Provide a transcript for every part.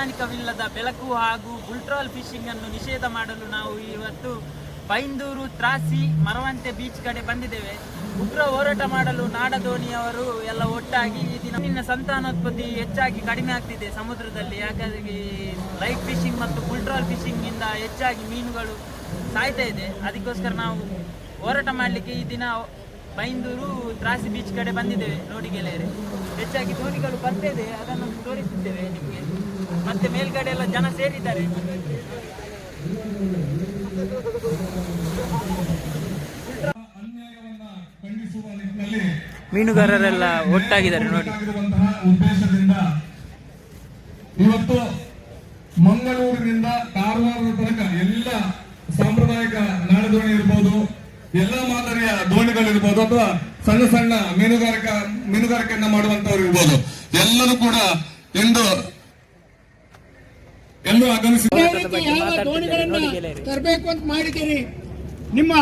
ವೈಜ್ಞಾನಿಕವಿಲ್ಲದ ಬೆಳಕು ಹಾಗೂ ಬುಲ್ಟ್ರಾಲ್ ಫಿಶಿಂಗ್ ಅನ್ನು ನಿಷೇಧ ಮಾಡಲು ನಾವು ಇವತ್ತು ಬೈಂದೂರು ತ್ರಾಸಿ ಮರವಂತೆ ಬೀಚ್ ಕಡೆ ಬಂದಿದ್ದೇವೆ. ಉಗ್ರ ಹೋರಾಟ ಮಾಡಲು ನಾಡದೋಣಿಯವರು ಎಲ್ಲ ಒಟ್ಟಾಗಿ ಈ ದಿನ ಸಂತಾನೋತ್ಪತ್ತಿ ಹೆಚ್ಚಾಗಿ ಕಡಿಮೆ ಆಗ್ತಿದೆ ಸಮುದ್ರದಲ್ಲಿ. ಯಾಕಂದ್ರೆ ಲೈಟ್ ಫಿಶಿಂಗ್ ಮತ್ತು ಬುಲ್ಟ್ರಾಲ್ ಫಿಶಿಂಗ್ ಇಂದ ಹೆಚ್ಚಾಗಿ ಮೀನುಗಳು ಸಾಯ್ತಾ ಇದೆ. ಅದಕ್ಕೋಸ್ಕರ ನಾವು ಹೋರಾಟ ಮಾಡಲಿಕ್ಕೆ ಈ ದಿನ ಬೈಂದೂರು ತ್ರಾಸಿ ಬೀಚ್ ಕಡೆ ಬಂದಿದ್ದೇವೆ. ನೋಡಿ ಗೆಳೆಯರೆ, ಹೆಚ್ಚಾಗಿ ದೋಣಿಗಳು ಬರ್ತಾ ಇದೆ. ಅದನ್ನು ತೋರಿಸಿದ್ದೇವೆ ನಿಮಗೆ. ಮತ್ತೆ ಮೇಲ್ಗಡೆ ಎಲ್ಲ ಜನ ಸೇರಿದ್ದಾರೆ. ಅನ್ಯಾಯವನ್ನ ಖಂಡಿಸುವ ನಿಟ್ಟಿನಲ್ಲಿ ಮೀನುಗಾರರೆಲ್ಲ ಒಟ್ಟಾಗಿದ್ದಾರೆ ನೋಡಿ. ಉದ್ದೇಶದಿಂದ ಇವತ್ತು ಮಂಗಳೂರಿನಿಂದ ಕಾರವಾರದ ತನಕ ಎಲ್ಲ ಸಾಂಪ್ರದಾಯಿಕ ನಾಡದೋಣಿ ಇರ್ಬೋದು ಎಲ್ಲ ಮಾದರಿಯ ದೋಣಿಗಳಿರ್ಬೋದು ಅಥವಾ ಸಣ್ಣ ಸಣ್ಣ ಮೀನುಗಾರಿಕಾ ಮೀನುಗಾರಿಕೆಯನ್ನ ಮಾಡುವಂತವ್ರು ಇರ್ಬೋದು. ಎಲ್ಲರೂ ಕೂಡ ಇಂದು ಎಲ್ಲರೂ ಆಗಮಿಸಿ. ದೋಣಿಗಳನ್ನ ತರಬೇಕು ಅಂತ ಮಾಡಿದ್ದೀರಿ ನಿಮ್ಮ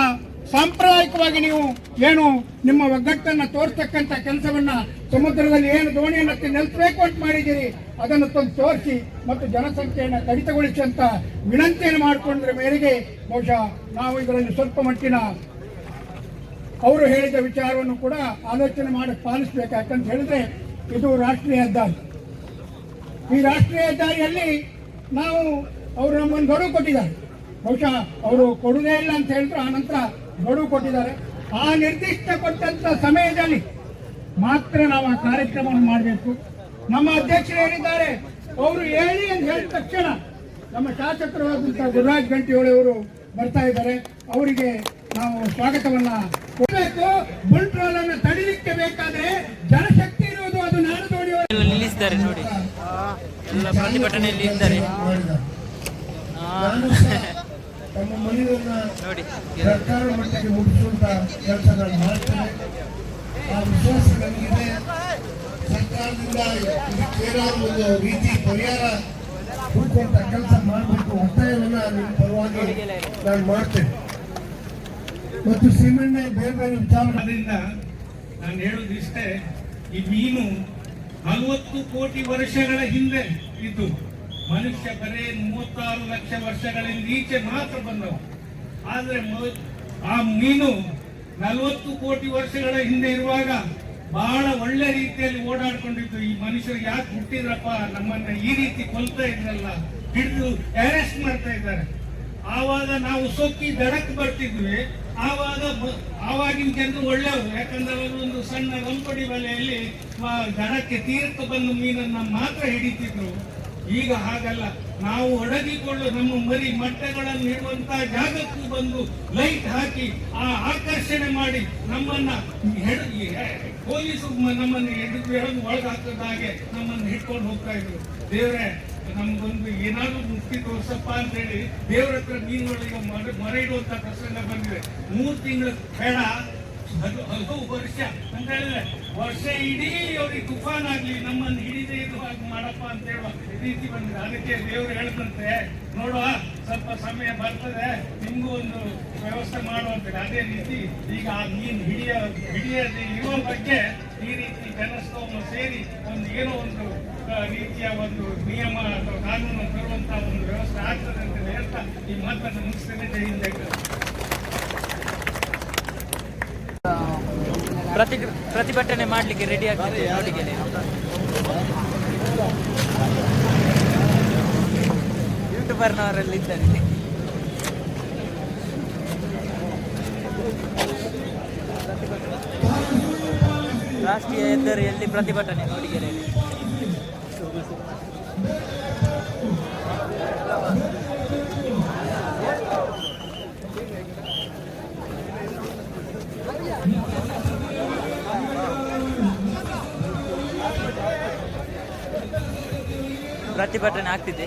ಸಾಂಪ್ರದಾಯಿಕವಾಗಿ ನೀವು ಏನು ನಿಮ್ಮ ಒಗ್ಗಟ್ಟನ್ನ ತೋರಿಸ್ತಕ್ಕಂತ ಕೆಲಸವನ್ನ ಸಮುದ್ರದಲ್ಲಿ ಏನು ದೋಣಿಯನ್ನು ನಿಲ್ಲಿಸಬೇಕು ಅಂತ ಮಾಡಿದ್ದೀರಿ ಅದನ್ನು ತಂದು ತೋರಿಸಿ ಮತ್ತು ಜನಸಂಖ್ಯೆಯನ್ನು ಕಡಿತಗೊಳಿಸಿ ಅಂತ ವಿನಂತಿಯನ್ನು ಮಾಡಿಕೊಂಡ್ರ ಮೇರೆಗೆ ಬಹುಶಃ ನಾವು ಇದರಲ್ಲಿ ಸ್ವಲ್ಪ ಮಟ್ಟಿನ ಅವರು ಹೇಳಿದ ವಿಚಾರವನ್ನು ಕೂಡ ಆಲೋಚನೆ ಮಾಡಿ ಪಾಲಿಸಬೇಕು ಯಾಕಂತ ಹೇಳಿದ್ರೆ ಇದು ರಾಷ್ಟ್ರೀಯ ಹೆದ್ದಾರಿ. ಈ ರಾಷ್ಟ್ರೀಯ ಹೆದ್ದಾರಿಯಲ್ಲಿ ನಾವು ಅವರು ನಮ್ಮನ್ನು ಗಡುವು ಕೊಟ್ಟಿದ್ದಾರೆ. ಬಹುಶಃ ಅವರು ಕೊಡುವುದೇ ಇಲ್ಲ ಅಂತ ಹೇಳಿದ್ರು ಆ ನಂತರ ಗಡುವು ಕೊಟ್ಟಿದ್ದಾರೆ. ಆ ನಿರ್ದಿಷ್ಟ ಕೊಟ್ಟಂತ ಸಮಯದಲ್ಲಿ ಮಾತ್ರ ನಾವು ಆ ಕಾರ್ಯಕ್ರಮವನ್ನು ಮಾಡಬೇಕು. ನಮ್ಮ ಅಧ್ಯಕ್ಷರು ಏನಿದ್ದಾರೆ ಅವರು ಹೇಳಿ ಅಂತ ಹೇಳಿದ ತಕ್ಷಣ ನಮ್ಮ ಶಾಸಕರಾದಂತಹ ಗುರುರಾಜ್ ಗಂಟಿಹೊಳಿ ಅವರು ಬರ್ತಾ ಇದ್ದಾರೆ. ಅವರಿಗೆ ನಾವು ಸ್ವಾಗತವನ್ನ ಕೊಡಬೇಕು. ಬುಲ್ಟ್ರೋಲ್ ಅನ್ನು ತಡಿಲಿಕ್ಕೆ ಬೇಕಾದ್ರೆ ಜನಶಕ್ತಿ ಇರುವುದು ಅದು ನಾನು ನೋಡಿ. ನಿಲ್ಲಿಸಿದ್ದಾರೆ ನೋಡಿ ಎಲ್ಲ ಪ್ರತಿಭಟನೆಯಲ್ಲಿ ಇದ್ದಾರೆ. ತಮ್ಮ ಮನೆಯನ್ನ ನೋಡಿ. ಸರ್ಕಾರ ಮಟ್ಟಕ್ಕೆ ಮುಟ್ಟಿಸುವಂತ ಕೆಲಸ ಮಾಡ್ತಾರೆ ಆ ವಿಶ್ವಾಸ ಸರ್ಕಾರದಿಂದ ಒಂದು ರೀತಿ ಪರಿಹಾರ ಹುಡುಕುವಂತ ಕೆಲಸ ಮಾಡಬೇಕು ಒತ್ತಾಯವನ್ನ ಪರವಾಗಿ ನಾನು ಮಾಡ್ತೇನೆ ಮತ್ತು ಸೀಮೆಣ್ಣೆ ಬೇರೆ ಬೇರೆ ವಿಚಾರಗಳಿಂದ ನಾನು ಹೇಳೋದು ಇಷ್ಟೇ ಈ ಮೀನು ನಲವತ್ತು ಕೋಟಿ ವರ್ಷಗಳ ಹಿಂದೆ ಇದ್ದು ಮನುಷ್ಯ ಬರೇ ಮೂವತ್ತಾರು ಲಕ್ಷ ವರ್ಷಗಳಿಂದ ಈಚೆ ಮಾತ್ರ ಬಂದವು ಆದರೆ ಆ ಮೀನು ನಲವತ್ತು ಕೋಟಿ ವರ್ಷಗಳ ಹಿಂದೆ ಇರುವಾಗ ಬಹಳ ಒಳ್ಳೆ ರೀತಿಯಲ್ಲಿ ಓಡಾಡ್ಕೊಂಡಿತ್ತು. ಈ ಮನುಷ್ಯರು ಯಾಕೆ ಹುಟ್ಟಿದ್ರಪ್ಪ? ನಮ್ಮನ್ನ ಈ ರೀತಿ ಕೊಲ್ತಾ ಇದ್ರಲ್ಲ? ಹಿಡಿದು ಅರೆಸ್ಟ್ ಮಾಡ್ತಾ ಇದ್ದಾರೆ. ಆವಾಗ ನಾವು ಸೊಕ್ಕಿ ದಡಕ್ಕೆ ಬರ್ತಿದ್ವಿ. ಆವಾಗ ಆವಾಗಿನ ಜನರು ಒಳ್ಳೆಯವರು. ಯಾಕಂದ್ರೆ ಅವರು ಒಂದು ಸಣ್ಣ ರಂಪಡಿ ಬಲೆಯಲ್ಲಿ ದಡಕ್ಕೆ ತೀರಕ್ಕೆ ಬಂದು ಮೀನನ್ನು ಮಾತ್ರ ಹಿಡಿತಿದ್ರು. ಈಗ ಹಾಗಲ್ಲ. ನಾವು ಒಡಗಿಕೊಳ್ಳು ನಮ್ಮ ಮರಿ ಮಟ್ಟಗಳನ್ನು ಇಡುವಂತಹ ಜಾಗಕ್ಕೂ ಬಂದು ಲೈಟ್ ಹಾಕಿ ಆ ಆಕರ್ಷಣೆ ಮಾಡಿ ನಮ್ಮನ್ನ ಪೊಲೀಸರು ನಮ್ಮನ್ನು ಹಿಡಿದು ಎಳೆದು ಒಳಗೆ ಹಾಕದ ಹಾಗೆ ನಮ್ಮನ್ನು ಹಿಡ್ಕೊಂಡು ಹೋಗ್ತಾ ಇದ್ರು. ದೇವ್ರೆ ನಮ್ಗೊಂದು ಏನಾದ್ರು ಮುಕ್ತಿ ತೋರ್ಸಪ್ಪ ಅಂತ ಹೇಳಿ ದೇವ್ರ ಹತ್ರ ಮೀನುಗಳಿಗೆ ಮರ ಇಡುವಂತ ಪ್ರಸಂಗ ಬಂದಿದೆ. ಮೂರು ತಿಂಗಳು ಬೇಡ. ಅದು ಹಲವು ವರ್ಷ. ಅಂತ ಹೇಳಿದ್ರೆ ವರ್ಷ ಇಡೀ ಅವ್ರಿಗೆ ತುಫಾನ್ ಆಗ್ಲಿ, ನಮ್ಮನ್ನು ಹಿಡಿದೇ ಇದು ಹಾಗೆ ಮಾಡಪ್ಪ ಅಂತ ಹೇಳುವ ರೀತಿ ಬಂದಿದೆ. ಅದಕ್ಕೆ ದೇವ್ರು ಹೇಳಿದಂತೆ, ನೋಡುವ, ಸ್ವಲ್ಪ ಸಮಯ ಬರ್ತದೆ, ನಿಮ್ಗೂ ಒಂದು ವ್ಯವಸ್ಥೆ ಮಾಡುವಂತೇಳಿ ಅದೇ ರೀತಿ ಈಗ ಆ ಮೀನು ಹಿಡಿಯ, ಹಿಡಿಯದೆ ಇರುವ ಬಗ್ಗೆ ಈ ರೀತಿ ಜನಸ್ತೋಮ ಸೇರಿ ಒಂದು ಏನೋ ಒಂದು ರೀತಿಯ ಒಂದು ನಿಯಮ ಅಥವಾ ಕಾನೂನು ತರುವಂತಹ ಒಂದು ವ್ಯವಸ್ಥೆ ಆಗ್ತದೆ ಅಂತ ಹೇಳ್ತಾ ಈ ಮಾತನ್ನು ಮುಗಿಸ್ತೇನೆ. ಜೈ ಪ್ರತಿ ಪ್ರತಿಭಟನೆ ಮಾಡಲಿಕ್ಕೆ ರೆಡಿ ಆಗ್ತದೆ ಅವರಿಗೆ ಯೂಟ್ಯೂಬರ್ನವರೆಲ್ಲ ಇದ್ದಾರೆ ಇಲ್ಲಿ. ರಾಷ್ಟ್ರೀಯ ಹೆದ್ದಾರಿಯಲ್ಲಿ ಪ್ರತಿಭಟನೆ ಮೂಡಿಗೆರೆಯಲ್ಲಿ. ಪ್ರತಿಭಟನೆ ಆಗ್ತಿದೆ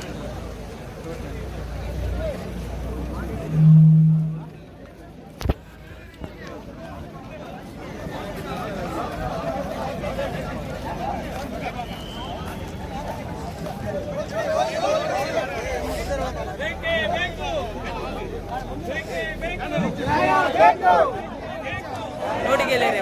ನೋಡಿ ಗೆಳೆಯರೆ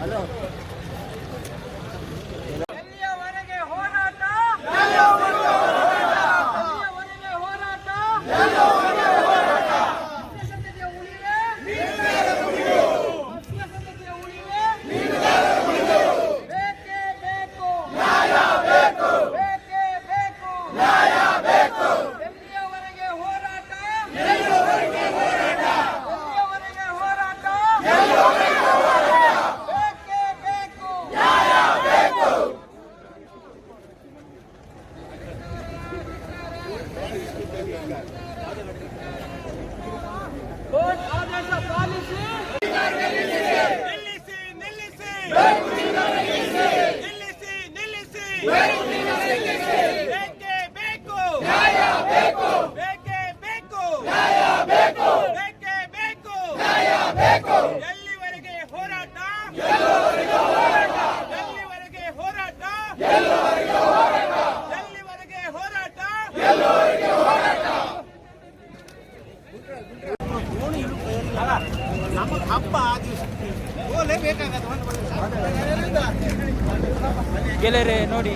ഹലോ ಗೆಳೆಯರೆ ನೋಡಿ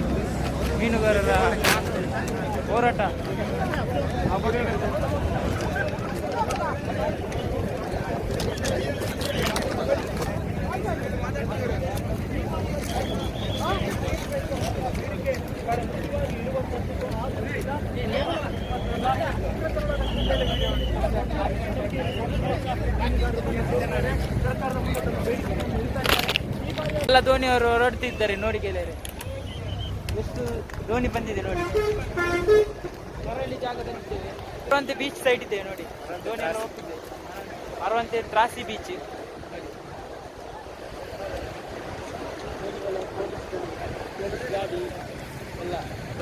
ಮೀನುಗಾರರ ಹೋರಾಟ. ಎಲ್ಲ ದೋಣಿಯವರು ಹೊರಡ್ತಿದ್ದಾರೆ ನೋಡಿ ಗೆಳೆಯರೆ ಎಷ್ಟು ಧೋನಿ ಬಂದಿದೆ ನೋಡಿ. ಮರಳಿ ಜಾಗದಲ್ಲಿದ್ದೇವೆ ಅರವಂತೆ ಬೀಚ್ ಸೈಡ್ ಇದ್ದೇವೆ ನೋಡಿ. ಧೋನಿ ಅರವಂತೆ ತ್ರಾಸಿ ಬೀಚ್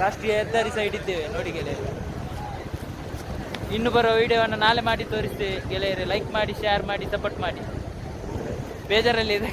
ರಾಷ್ಟ್ರೀಯ ಹೆದ್ದಾರಿ ಸೈಡ್ ಇದ್ದೇವೆ ನೋಡಿ ಗೆಳೆಯರೆ ಇನ್ನು ಬರುವ ವಿಡಿಯೋವನ್ನು ನಾಳೆ ಮಾಡಿ ತೋರಿಸ್ತೇವೆ. ಗೆಳೆಯರೆ ಲೈಕ್ ಮಾಡಿ ಶೇರ್ ಮಾಡಿ ಸಪೋರ್ಟ್ ಮಾಡಿ. ಬೇಜಾರಲ್ಲಿ ಇದೆ